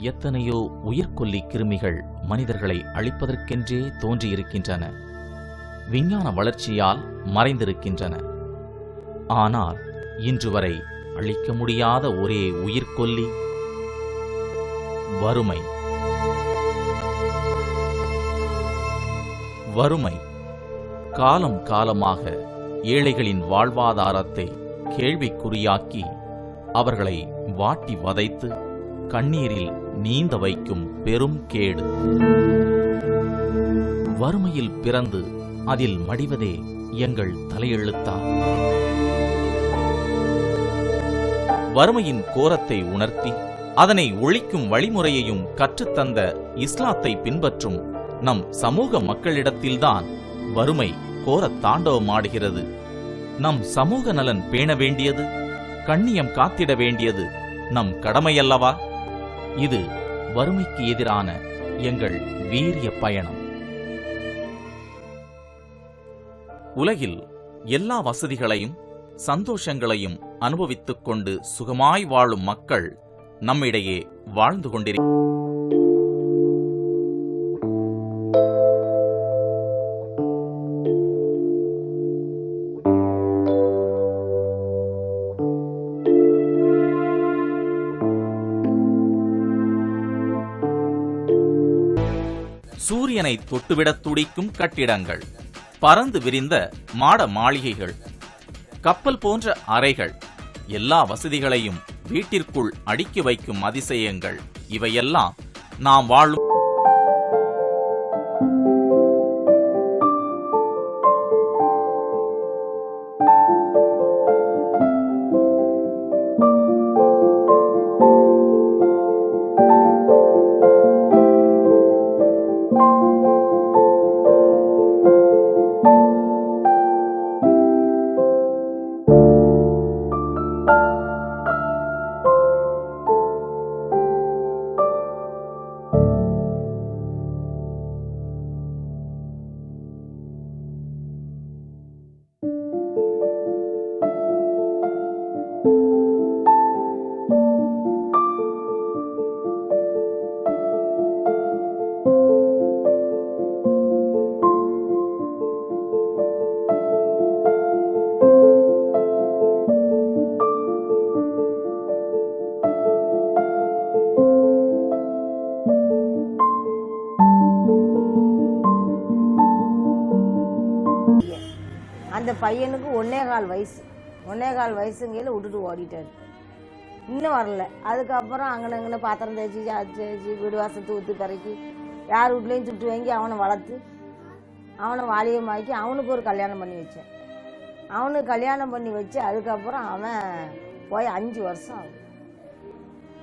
எத்தனையோ உயிர்கொல்லி கிருமிகள் மனிதர்களை அழிப்பதற்கென்றே தோன்றியிருக்கின்றன. விஞ்ஞான வளர்ச்சியால் மறைந்திருக்கின்றன. ஆனால் இன்று வரை அழிக்க முடியாத ஒரே உயிர்கொல்லி வறுமை. வறுமை. காலம் காலமாக ஏழைகளின் வாழ்வாதாரத்தை கேள்விக்குறியாக்கி அவர்களை வாட்டி வதைத்து கண்ணீரில் நீந்த வைக்கும் பெரும் கேடு. வறுமையில் பிறந்து அதில் மடிவதே எங்கள் தலையெழுத்தா. வறுமையின் கோரத்தை உணர்த்தி அதனை ஒழிக்கும் வழிமுறையையும் கற்றுத்தந்த இஸ்லாத்தை பின்பற்றும் நம் சமூக மக்களிடத்தில்தான் வறுமை கோரத் தாண்டவமாடுகிறது. நம் சமூக நலன் பேண வேண்டியது கண்ணியம் காத்திட வேண்டியது நம் கடமையல்லவா? இது வறுமைக்கு எதிரான எங்கள் வீரிய பயணம். உலகில் எல்லா வசதிகளையும் சந்தோஷங்களையும் அனுபவித்துக் கொண்டு சுகமாய் வாழும் மக்கள் நம்மிடையே வாழ்ந்து கொண்டிரு சூரியனை தொட்டுவிடத் துடிக்கும் கட்டிடங்கள். பறந்து விரிந்த மாட மாளிகைகள். கப்பல் போன்ற அறைகள். எல்லா வசதிகளையும் வீட்டிற்குள் அடுக்கி வைக்கும் அதிசயங்கள். இவையெல்லாம் நாம் வாழும் பையனுக்கு ஒன்னே கால் வயசு. ஒன்னே கால் வயசுங்கையில் விட்டுட்டு ஓடிட்டாரு. இன்னும் வரல. அதுக்கப்புறம் அங்கே அங்கே பாத்திரம் தேய்ச்சி தேய்ச்சி வீடு வாசத்து ஊற்றி பிறக்கி யார் வீட்லேயும் சுட்டு வாங்கி அவனை வளர்த்து அவனை வாலியமாக்கி அவனுக்கு ஒரு கல்யாணம் பண்ணி வச்சேன். அவனுக்கு கல்யாணம் பண்ணி வச்சு அதுக்கப்புறம் அவன் போய் அஞ்சு வருஷம் ஆகுது.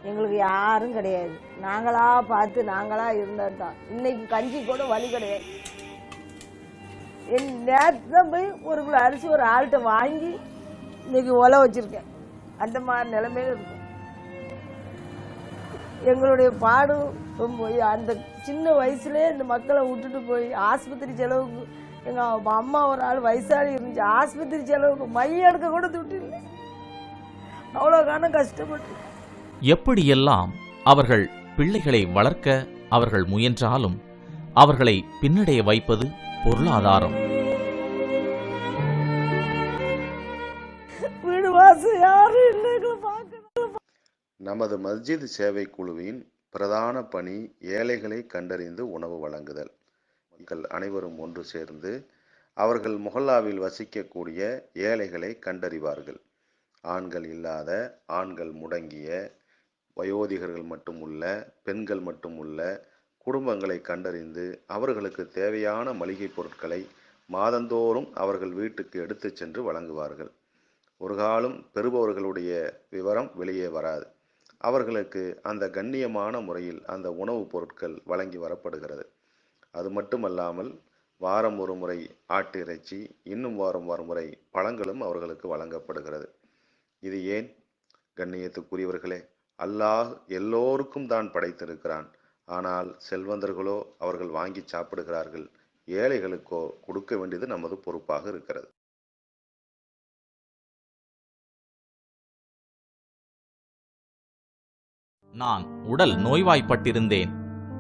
எங்களுக்கு யாரும் கிடையாது. நாங்களாக பார்த்து நாங்களாக இருந்தது தான் இன்னைக்கு கஞ்சி கூட வழி கிடையாது. என் நேற்று தான் போய் ஒரு கிலோ அரிசி ஒரு ஆள்கிட்ட வாங்கி இன்னைக்கு ஒலை வச்சுருக்கேன். அந்த மாதிரி நிலைமையில இருக்கும். எங்களுடைய பாடும் ரொம்ப அந்த சின்ன வயசுலேயே இந்த மக்களை விட்டுட்டு போய் ஆஸ்பத்திரி செலவுக்கு எங்கள் அம்மா ஒரு ஆள் வயசாளி இருந்துச்சு ஆஸ்பத்திரி செலவுக்கு மைய எடுக்க கூட துட்டு இல்லை. அவ்வளோ காலம் கஷ்டப்பட்டு. எப்படியெல்லாம் அவர்கள் பிள்ளைகளை வளர்க்க அவர்கள் முயன்றாலும் அவர்களை பின்னடைய வைப்பது பொருளாதாரம். நமது மஸ்ஜித் சேவை குழுவின் பிரதான பணி ஏழைகளை கண்டறிந்து உணவு வழங்குதல். மக்கள் அனைவரும் ஒன்று சேர்ந்து அவர்கள் முஹல்லாவில் வசிக்கக்கூடிய ஏழைகளை கண்டறிவார்கள். ஆண்கள் இல்லாத ஆண்கள் முடங்கிய வயோதிகர்கள் மட்டும் உள்ள பெண்கள் மட்டும் உள்ள குடும்பங்களை கண்டறிந்து அவர்களுக்கு தேவையான மளிகை பொருட்களை மாதந்தோறும் அவர்கள் வீட்டுக்கு எடுத்துச் சென்று வழங்குவார்கள். ஒரு காலம் பெறுபவர்களுடைய விவரம் வெளியே வராது. அவர்களுக்கு அந்த கண்ணியமான முறையில் அந்த உணவுப் பொருட்கள் வழங்கி வரப்படுகிறது. அது மட்டுமல்லாமல் வாரம் ஒரு முறை ஆட்டு இறைச்சி இன்னும் வாரம் ஒரு முறை பழங்களும் அவர்களுக்கு வழங்கப்படுகிறது. இது ஏன்? கண்ணியத்துக்குரியவர்களே அல்லாஹ் எல்லோருக்கும் தான் படைத்திருக்கிறான். ஆனால் செல்வந்தர்களோ அவர்கள் வாங்கி சாப்பிடுகிறார்கள். ஏழைகளுக்கோ கொடுக்க வேண்டியது நமது பொறுப்பாக இருக்கிறது. நான் உடல் நோய்வாய்ப்பட்டிருந்தேன்.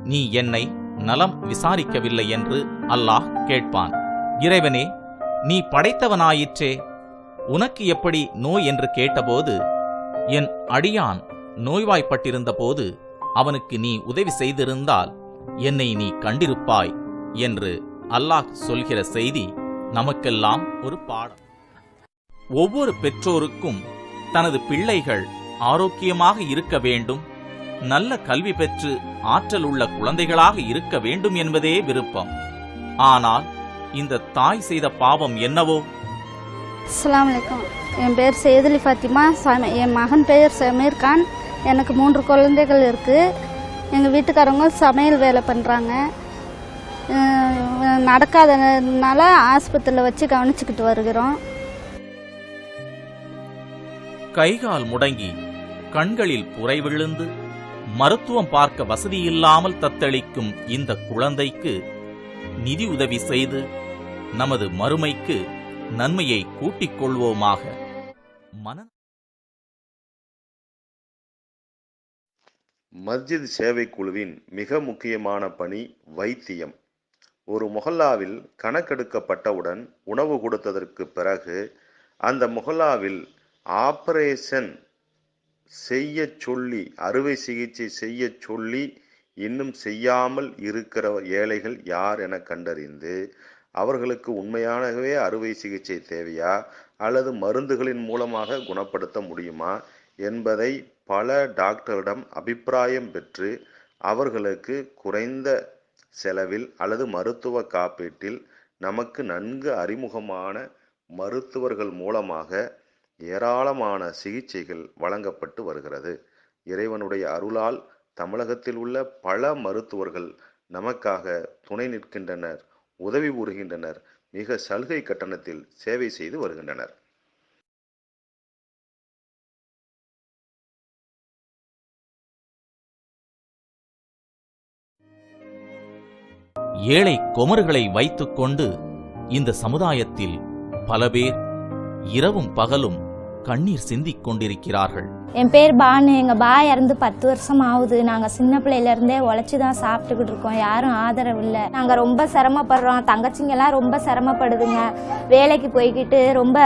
நீ என்னை நலம் விசாரிக்கவில்லை என்று அல்லாஹ் கேட்பான். இறைவனே நீ படைத்தவனாயிற்றே. உனக்கு எப்படி நோய் என்று கேட்டபோது என் அடியான் நோய்வாய்ப்பட்டிருந்த போது அவனுக்கு நீ உதவி செய்திருந்தால் என்னை நீ கண்டிருப்பாய் என்று அல்லாஹ் சொல்கிற செய்தி நமக்கெல்லாம் ஒரு பாடம். ஒவ்வொரு பெற்றோருக்கும் தனது பிள்ளைகள் ஆரோக்கியமாக இருக்க வேண்டும் நல்ல கல்வி பெற்று ஆற்றல் உள்ள குழந்தைகளாக இருக்க வேண்டும் என்பதே விருப்பம். ஆனால் இந்த தாய் செய்த பாவம் என்னவோ? அஸ்லாம் என் பேர் செய்தலி ஃபாத்திமா என் மகன் பெயர் சமீர் கான். எனக்கு மூன்று குழந்தைகள் இருக்குது எங்கள் வீட்டுக்காரவங்க சமையல் வேலை பண்ணுறாங்க நடக்காதனால ஆஸ்பத்திரியில் வச்சு கவனிச்சுக்கிட்டு வருகிறோம். கைகால் முடங்கி கண்களில் புரை விழுந்து மருத்துவம் பார்க்க வசதி இல்லாமல் தத்தளிக்கும் இந்த குழந்தைக்கு நிதி உதவி செய்து நமது மறுமைக்கு நன்மையை கூட்டிக் கொள்வோமாக. மன மஸ்ஜித் சேவை குழுவின் மிக முக்கியமான பணி வைத்தியம். ஒரு மொஹல்லாவில் கணக்கெடுக்கப்பட்டவுடன் உணவு கொடுத்ததற்கு பிறகு அந்த மொஹல்லாவில் ஆபரேஷன் செய்ய சொல்லி அறுவை சிகிச்சை செய்ய சொல்லி இன்னும் செய்யாமல் இருக்கிற ஏழைகள் யார் என கண்டறிந்து அவர்களுக்கு உண்மையாகவே அறுவை சிகிச்சை தேவையா? அல்லது மருந்துகளின் மூலமாக குணப்படுத்த முடியுமா? என்பதை பல டாக்டரிடம் அபிப்பிராயம் பெற்று அவர்களுக்கு குறைந்த செலவில் அல்லது மருத்துவ காப்பீட்டில் நமக்கு நன்கு அறிமுகமான மருத்துவர்கள் மூலமாக ஏராளமான சிகிச்சைகள் வழங்கப்பட்டு வருகிறது. இறைவனுடைய அருளால் தமிழகத்தில் உள்ள பல மருத்துவர்கள் நமக்காக துணை நிற்கின்றனர் உதவி புரிகின்றனர் மிக சலுகை கட்டணத்தில் சேவை செய்து வருகின்றனர். ஏழை குமர்களை வைத்துக்கொண்டு இந்த சமுதாயத்தில் பல பேர் இரவும் பகலும் கண்ணீர் சிந்திக் கொண்டிருக்கிறார்கள். என் பேர் பானு. எங்கள் பா இறந்து பத்து வருஷம் ஆகுது. நாங்கள் சின்ன பிள்ளையிலேருந்தே உழைச்சி தான் சாப்பிட்டுக்கிட்டு இருக்கோம். யாரும் ஆதரவு இல்லை. நாங்கள் ரொம்ப சிரமப்படுறோம். தங்கச்சிங்கெல்லாம் ரொம்ப சிரமப்படுதுங்க. வேலைக்கு போய்கிட்டு ரொம்ப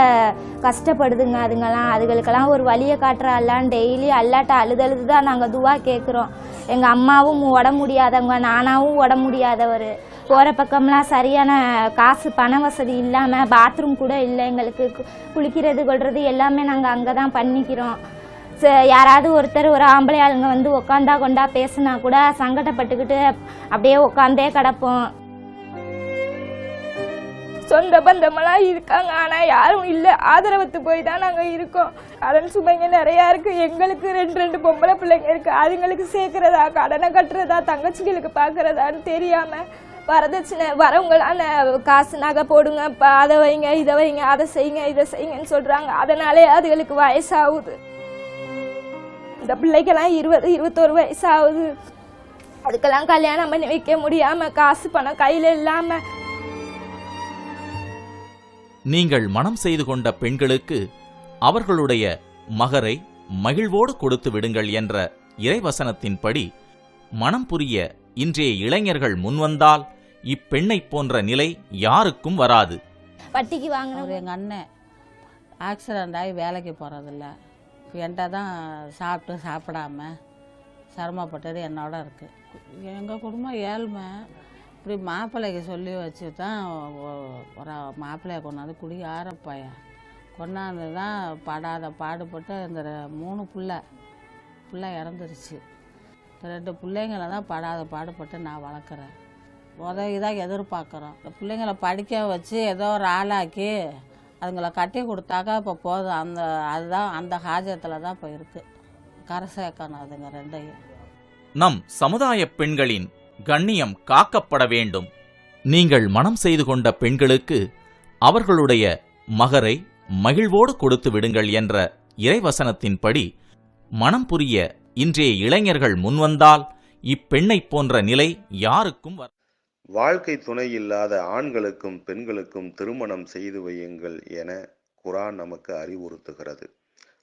கஷ்டப்படுதுங்க அதுங்கெல்லாம். அதுகளுக்கெல்லாம் ஒரு வழியை காட்டுற. அல்லான்னு டெய்லி அல்லாட்ட அழுதழுதுதான் தான் நாங்கள் துவா கேட்குறோம் எங்கள் அம்மாவும் உடம்பு முடியாதவங்க. நானாவும் உடம்பு முடியாதவர். போகிற பக்கம்லாம் சரியான காசு பண வசதி இல்லாமல் பாத்ரூம் கூட இல்லை எங்களுக்கு. கு- குளிக்கிறது கொள்வது எல்லாமே நாங்கள் அங்கே தான் பண்ணிக்கிறோம் யாராவது ஒருத்தர் ஒரு ஆம்பளை ஆளுங்க வந்து உக்காந்தா கொண்டா பேசுனா கூட சங்கடப்பட்டுக்கிட்டு அப்படியே உக்காந்தே கிடப்போம். சொந்த பந்தமெல்லாம் இருக்காங்க. ஆனால் யாரும் இல்லை. ஆதரவத்து போய் தான் நாங்கள் இருக்கோம். கடன் சுமைங்க நிறையா இருக்குது எங்களுக்கு ரெண்டு ரெண்டு பொம்பளை பிள்ளைங்க இருக்குது அதுங்களுக்கு சேர்க்குறதா கடனை கட்டுறதா தங்கச்சிங்களுக்கு பார்க்குறதான்னு தெரியாமல் வரதட்சணை வரவங்களான காசு நகை போடுங்க அதை வைங்க இதை வைங்க அதை செய்யுங்க இதை செய்யுங்கன்னு சொல்கிறாங்க அதனாலே அதுகளுக்கு வயசாகுது. இந்த பிள்ளைக்கெல்லாம் இருபது இருபத்தோரு வயசு ஆகுது அதுக்கெல்லாம் கல்யாணம் பண்ணி வைக்க முடியாமல் காசு பணம் கையில் இல்லாமல் நீங்கள் மனம் செய்து கொண்ட பெண்களுக்கு அவர்களுடைய மகரை மகிழ்வோடு கொடுத்து விடுங்கள் என்ற இறைவசனத்தின்படி மனம் புரிய இன்றைய இளைஞர்கள் முன்வந்தால் இப்பெண்ணைப் போன்ற நிலை யாருக்கும் வராது. வட்டிக்கு வாங்கின அவர் எங்கள் அண்ணன் ஆக்சிடெண்ட் ஆகி வேலைக்கு போகிறதில்ல என்கிட்ட தான் சாப்பிட்டு சாப்பிடாம சிரமப்பட்டது என்னோட இருக்குது எங்கள் குடும்பம் ஏழ்மை. இப்படி மாப்பிள்ளைக்கு சொல்லி வச்சு தான் ஒரு மாப்பிள்ளைய கொண்டாந்து குடியார பையன் கொண்டாந்து தான் படாத பாடுபட்டு இந்த மூணு புள்ள புள்ள இறந்துருச்சு. ரெண்டு பிள்ளைங்கள தான் படாத பாடுபட்டு நான் வளர்க்குறேன். உதவி தான் எதிர்பார்க்குறோம். இந்த பிள்ளைங்கள படிக்க வச்சு ஏதோ ஒரு ஆளாக்கி அதுங்களை கட்டி கொடுத்தாக்கா இப்போ போதும். அந்த அதுதான் அந்த ஹாஜத்தில் தான் இப்போ இருக்குது கரை சேர்க்கணும் அதுங்க ரெண்டையும். நம் சமுதாய பெண்களின் கண்ணியம் காக்கப்பட வேண்டும். நீங்கள் மனம் செய்து கொண்ட பெண்களுக்கு அவர்களுடைய மகரை மகிழ்வோடு கொடுத்து விடுங்கள் என்ற இறைவசனத்தின்படி மனம் புரிய இன்றைய இளைஞர்கள் முன்வந்தால் இப்பெண்ணை போன்ற நிலை யாருக்கும் வர வாழ்க்கை துணை இல்லாத ஆண்களுக்கும் பெண்களுக்கும் திருமணம் செய்து வையுங்கள் என குரான் நமக்கு அறிவுறுத்துகிறது.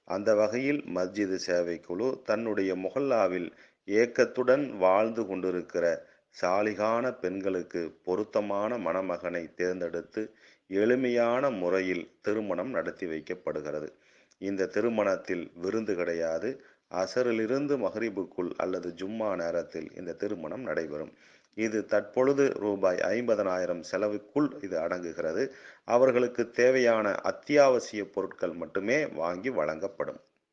அந்த வகையில் மஸ்ஜிது சேவைக்குழு தன்னுடைய முகல்லாவில் ஏக்கத்துடன் வாழ்ந்து கொண்டிருக்கிற சாலிகான பெண்களுக்கு பொருத்தமான மணமகனை தேர்ந்தெடுத்து எளிமையான முறையில் திருமணம் நடத்தி வைக்கப்படுகிறது. இந்த திருமணத்தில் விருந்து கிடையாது அசரிலிருந்து மஹரிபுக்குள் அல்லது ஜும்மா நேரத்தில் இந்த திருமணம் நடைபெறும். இது தற்பொழுது ரூபாய் ஐம்பதனாயிரம் செலவுக்குள் இது அடங்குகிறது. அவர்களுக்கு தேவையான அத்தியாவசிய பொருட்கள் மட்டுமே வாங்கி வழங்கப்படும்.